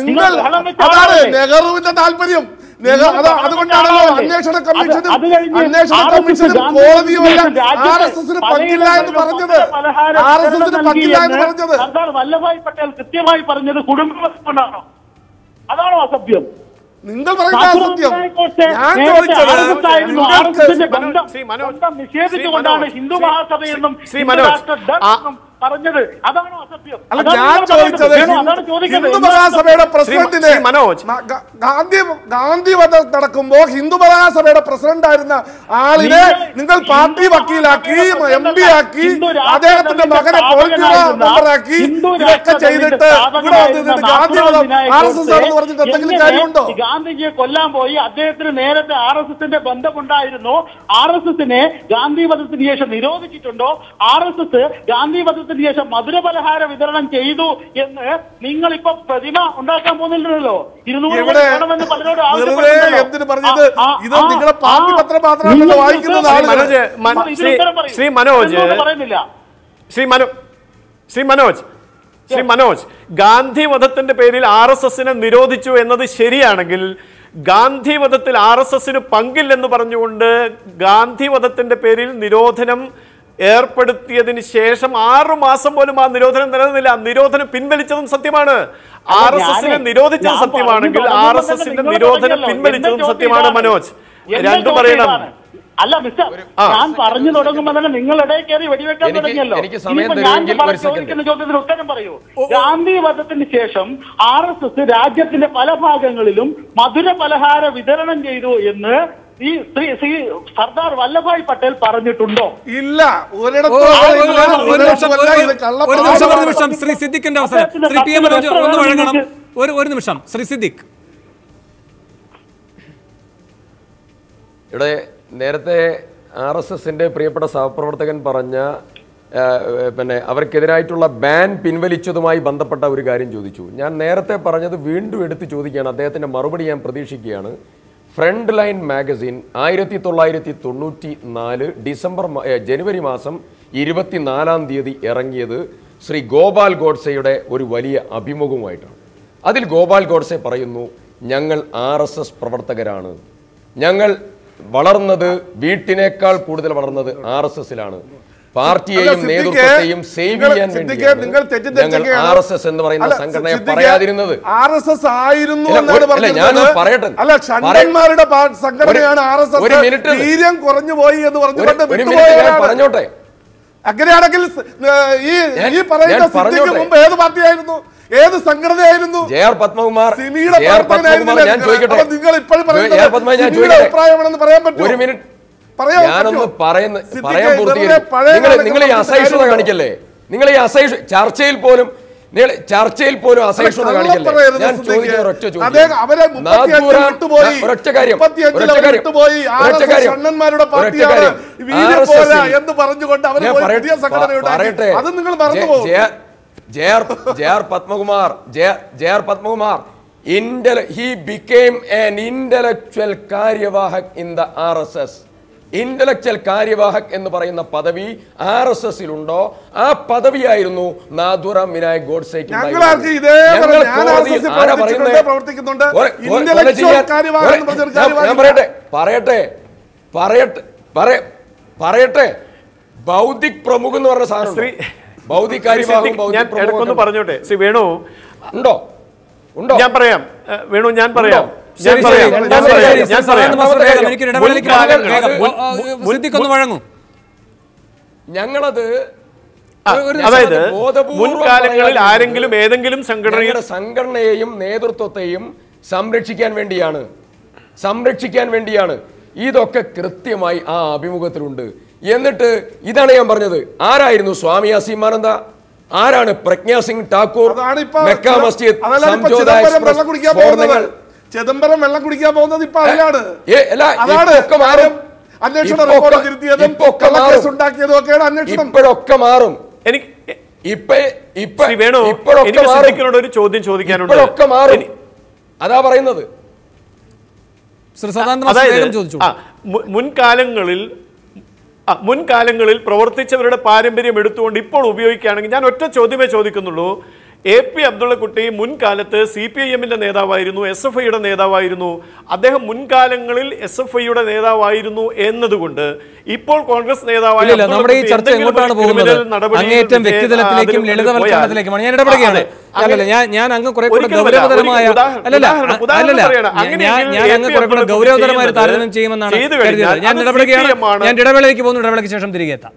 നിങ്ങൾ അതാണ്? നെഹ്റുവിന്റെ താല്പര്യം. അതുകൊണ്ടാണല്ലോ അന്വേഷണ കമ്മീഷനും അന്വേഷണ കമ്മീഷനും കോടതിയുമെല്ലാം ആർ എസ് എസിന് പങ്കില്ല എന്ന് പറഞ്ഞത്. ആർ എസ് എസിന് പങ്കില്ല എന്ന് പറഞ്ഞത്. സർദാർ വല്ലഭായ് പട്ടേൽ കൃത്യമായി പറഞ്ഞത് കുടുംബം കൊണ്ടാണോ അതാണോ അസഭ്യം? നിങ്ങൾ പറയുന്ന സത്യം ഞാൻ ചോദിച്ചത് നിഷേധിച്ചുകൊണ്ടാണ് ഹിന്ദു മഹാസഭയെന്നും ശ്രീ- മനോജ്, പറഞ്ഞത്. അതാണോ അസഭ്യം. അല്ല ഞാൻ ചോദിച്ചത് ഹിന്ദു മഹാസഭയുടെ പ്രസിഡന്റിനെ മനോജ്. ഗാന്ധി ഗാന്ധി വധം നടക്കുമ്പോ ഹിന്ദു മഹാസഭയുടെ പ്രസിഡന്റ് ആയിരുന്ന ആളിനെ നിങ്ങൾ പാർട്ടി വക്കീലാക്കി എം പി ആക്കി അദ്ദേഹത്തിന്റെ മകനെ മെമ്പറാക്കി ഇതൊക്കെ ചെയ്തിട്ട് ഇവിടെ ഗാന്ധി വധം ആർ എസ് എസ് ആണെന്ന് പറഞ്ഞിട്ട് എന്തെങ്കിലും കാര്യമുണ്ടോ? ഗാന്ധിജിയെ കൊല്ലാൻ പോയി? അദ്ദേഹത്തിന് നേരത്തെ ആർ എസ് എസിന്റെ ബന്ധമുണ്ടായിരുന്നു. ആർ എസ് എസിനെ ഗാന്ധി വധത്തിന് ശേഷം നിരോധിച്ചിട്ടുണ്ടോ? ആർ എസ് എസ് ഗാന്ധി വധത്തിന് ശേഷം മധുരപലഹാര വിതരണം ചെയ്തു എന്ന് നിങ്ങൾ ഇപ്പൊ പ്രതിമ ഉണ്ടാക്കാൻ പോകുന്നില്ലല്ലോ. ഇരുന്നൂറ് വേണമെന്ന് പലരോട് ശ്രീ മനോജ്. ശ്രീ മനോ ശ്രീ മനോജ് ശ്രീ മനോജ് ഗാന്ധി വധത്തിന്റെ പേരിൽ ആർ എസ് എസിനെ നിരോധിച്ചു എന്നത് ശരിയാണെങ്കിൽ ഗാന്ധി വധത്തിൽ ആർ എസ് എസിന് പങ്കില്ലെന്ന് പറഞ്ഞുകൊണ്ട് ഗാന്ധി വധത്തിന്റെ പേരിൽ നിരോധനം ഏർപ്പെടുത്തിയതിന് ശേഷം ആറു മാസം പോലും ആ നിരോധനം നിലനിന്നില്ല. നിരോധനം പിൻവലിച്ചതും സത്യമാണ്. ആർ എസ് എസിനെ നിരോധിച്ചതും സത്യമാണെങ്കിൽ ആർ എസ് എസിന്റെ നിരോധനം. പിൻവലിച്ചതും സത്യമാണ് മനോജ്. രണ്ടു പറയണം. അല്ല മിസ്റ്റർ ഞാൻ പറഞ്ഞു തുടങ്ങുമ്പോൾ തന്നെ നിങ്ങൾ ഇടയിൽ കയറി വെടിവെക്കാൻ തുടങ്ങിയല്ലോ. എനിക്ക് സമയം ഇനിയിപ്പോ ഞാൻ. ചോദിക്കുന്ന ചോദ്യത്തിന് ഉത്തരം പറയൂ. ഗാന്ധി വധത്തിന് ശേഷം ആർ എസ് എസ് രാജ്യത്തിന്റെ പല ഭാഗങ്ങളിലും മധുര പലഹാര വിതരണം ചെയ്തു എന്ന് ഈ ശ്രീ ശ്രീ സർദാർ വല്ലഭായ് പട്ടേൽ പറഞ്ഞിട്ടുണ്ടോ? ഇല്ല. ഒരു നിമിഷം, ഒരു നിമിഷം, ശ്രീ സിദ്ദിഖിന്റെ അവസരം. ശ്രീ പി എം മനോജ് ഒന്ന് വഴങ്ങണം. ഒരു ഒരു നിമിഷം. ശ്രീ സിദ്ദിഖ്. ഇവിടെ നേരത്തെ ആർ എസ് എസിന്റെ പ്രിയപ്പെട്ട സഹപ്രവർത്തകൻ പറഞ്ഞ പിന്നെ അവർക്കെതിരായിട്ടുള്ള ബാൻ പിൻവലിച്ചതുമായി ബന്ധപ്പെട്ട ഒരു കാര്യം ചോദിച്ചു. ഞാൻ നേരത്തെ പറഞ്ഞത് വീണ്ടും എടുത്ത് ചോദിക്കുകയാണ്. അദ്ദേഹത്തിന്റെ മറുപടി ഞാൻ പ്രതീക്ഷിക്കുകയാണ്. ഫ്രണ്ട് ലൈൻ മാഗസിൻ ആയിരത്തി തൊള്ളായിരത്തി തൊണ്ണൂറ്റി നാല് ഡിസംബർ ജനുവരി മാസം ഇരുപത്തിനാലാം തീയതി ഇറങ്ങിയത് ശ്രീ ഗോപാൽ ഗോഡ്സെയുടെ ഒരു വലിയ അഭിമുഖവുമായിട്ടാണ്. അതിൽ ഗോപാൽ ഗോഡ്സെ പറയുന്നു ഞങ്ങൾ ആർ എസ് എസ് പ്രവർത്തകരാണ്. ഞങ്ങൾ വളർന്നത് വീട്ടിനേക്കാൾ കൂടുതൽ വളർന്നത് ആർ എസ് എസിലാണ്. പാർട്ടിയെയും നേതൃത്വത്തെയും സേവ് ചെയ്യാൻ വേണ്ടി. ആർ എസ് എസ് എന്ന് പറയുന്ന സംഘടനയെ പറയാതിരുന്നത്. ആർ എസ് എസ് ആയിരുന്നു ഞാൻ പറയട്ടെ. അല്ല ഷണ്ടന്മാരുടെ സംഘടനയാണ് ആർ എസ് എസ്. കുറഞ്ഞു പോയി എന്ന് പറഞ്ഞുകൊണ്ട്. പറഞ്ഞോട്ടെ. അങ്ങനെയാണെങ്കിൽ ഈ ഈ പറയുന്ന സിദ്ധിക്ക് മുമ്പ് ഏത് പാർട്ടിയായിരുന്നു? ഏത് സംഘടനയായിരുന്നു? J R Padmakumar. സിമിയുടെ പ്രവർത്തകനായിരുന്നു നിങ്ങൾ? ഇപ്പോഴും പറയുന്നത് അഭിപ്രായമാണെന്ന് പറയാൻ പറ്റും ഒരു മിനിറ്റ്. ഞാനൊന്ന് പറയുന്ന സിദ്ദിഖേ, പറയാൻ പൂർത്തീകരിക്കും നിങ്ങൾ ഈ അസഹിഷ്ണുത കാണിക്കല്ലേ? നിങ്ങൾ ഈ അസഹിഷ്ണു ചർച്ചയിൽ പോലും നിങ്ങൾ ചർച്ചയിൽ പോലും അസഹിഷ്ണുത കാണിക്കല്ലേ? ഞാൻ ചോദിക്കുന്ന ഒരൊറ്റ ചോദ്യം. ഒരൊറ്റ കാര്യം. ഒരൊറ്റ കാര്യം. ഒരൊറ്റ കാര്യം. ഒരൊറ്റ കാര്യം. പറയട്ടെ, J- R J R Padmakumar. J J R Padmakumar he became intellectual karyavahak in the R S S intellectual karyavahak എന്ന് പറയുന്ന പദവി ആർ എസ് ഉണ്ടോ ആ പദവിയായിരുന്നു നാഥുറാം വിനായക് ഗോഡ്സേക്ക് ഞാൻ പറയട്ടെ പറയട്ടെ പറയട്ടെ പറയട്ടെ. ബൗദ്ധിക് പ്രമുഖ് എന്ന് പറഞ്ഞ സാധനം ശ്രീ ഉണ്ടോ? ബൗദ്ധിക് കാര്യവാഹം പറഞ്ഞോട്ടെ? ശ്രീ വേണു? ഉണ്ടോ? ഉണ്ടോ? ഞാൻ പറയാം. വേണു ഞാൻ പറയാം. ഞാൻ പറയാം. ഞാൻ പറയാം. ഞങ്ങളത് അതായത് മുൻകാലങ്ങളിൽ ആരെങ്കിലും ഏതെങ്കിലും സംഘടനയുടെ സംഘടനയെയും നേതൃത്വത്തെയും സംരക്ഷിക്കാൻ വേണ്ടിയാണ്. സംരക്ഷിക്കാൻ വേണ്ടിയാണ്. ഇതൊക്കെ കൃത്യമായി ആ അഭിമുഖത്തിലുണ്ട്. എന്നിട്ട് ഇതാണ് ഞാൻ പറഞ്ഞത്. ആരായിരുന്നു സ്വാമി അസീമാനന്ദ ആരാണ് പ്രജ്ഞാ സിംഗ് ഠാക്കൂർ? മെക്ക മസ്ജിദ് സംജോത എക്സ്പ്രസ് ചിദംബരം വെള്ളം കുടിക്കാൻ പോകുന്നത് ഇപ്പൊ അതിലാണ്. അതാണ്. അന്വേഷണ റിപ്പോർട്ട് തിരുത്തിയതും മാറും. ഉണ്ടാക്കിയതും ഒക്കെയാണ് അന്വേഷണം. ഇപ്പോഴൊക്കെ മാറും. എനിക്ക് ഒരു ചോദ്യം ചോദിക്കാനുണ്ട്. അതാ പറയുന്നത്. മുൻകാലങ്ങളിൽ മുൻകാലങ്ങളിൽ പ്രവർത്തിച്ചവരുടെ പാരമ്പര്യം എടുത്തുകൊണ്ട് ഇപ്പോൾ ഉപയോഗിക്കുകയാണെങ്കിൽ ഞാൻ ഒറ്റ ചോദ്യമേ ചോദിക്കുന്നുള്ളൂ. എ പി അബ്ദുള്ളക്കുട്ടി മുൻകാലത്ത് സി പി ഐ എമ്മിന്റെ നേതാവായിരുന്നു എസ് എഫ് ഐയുടെ നേതാവായിരുന്നു. അദ്ദേഹം മുൻകാലങ്ങളിൽ എസ് എഫ് ഐയുടെ നേതാവായിരുന്നു എന്നതുകൊണ്ട് ഇപ്പോൾ കോൺഗ്രസ് നേതാവായ നമ്മുടെ ഈ ചർച്ച എങ്ങോട്ടാണ് പോകുന്നത്? അങ്ങേറ്റം വ്യക്തിതലത്തിലേക്കും ലളിതവൽക്കരണത്തിലേക്കുമാണ്. ഞാൻ ഇടപെടുകയാണ്. അല്ലല്ല ഞാൻ ഞാൻ അങ്ങ് കുറെ കൂടെ ഗൗരവതരമായ അല്ലല്ല. ഞാൻ അങ്ങ് കുറെ കൂടെ ഗൗരവതരമായ താരതമ്യം ചെയ്യുമെന്നാണ് ഞാൻ ഇടപെടുകയാണ്. ഞാൻ ഇടവേളയ്ക്ക് പോകുന്നു ഇടവേളയ്ക്ക് ശേഷം തിരികെ എത്താം.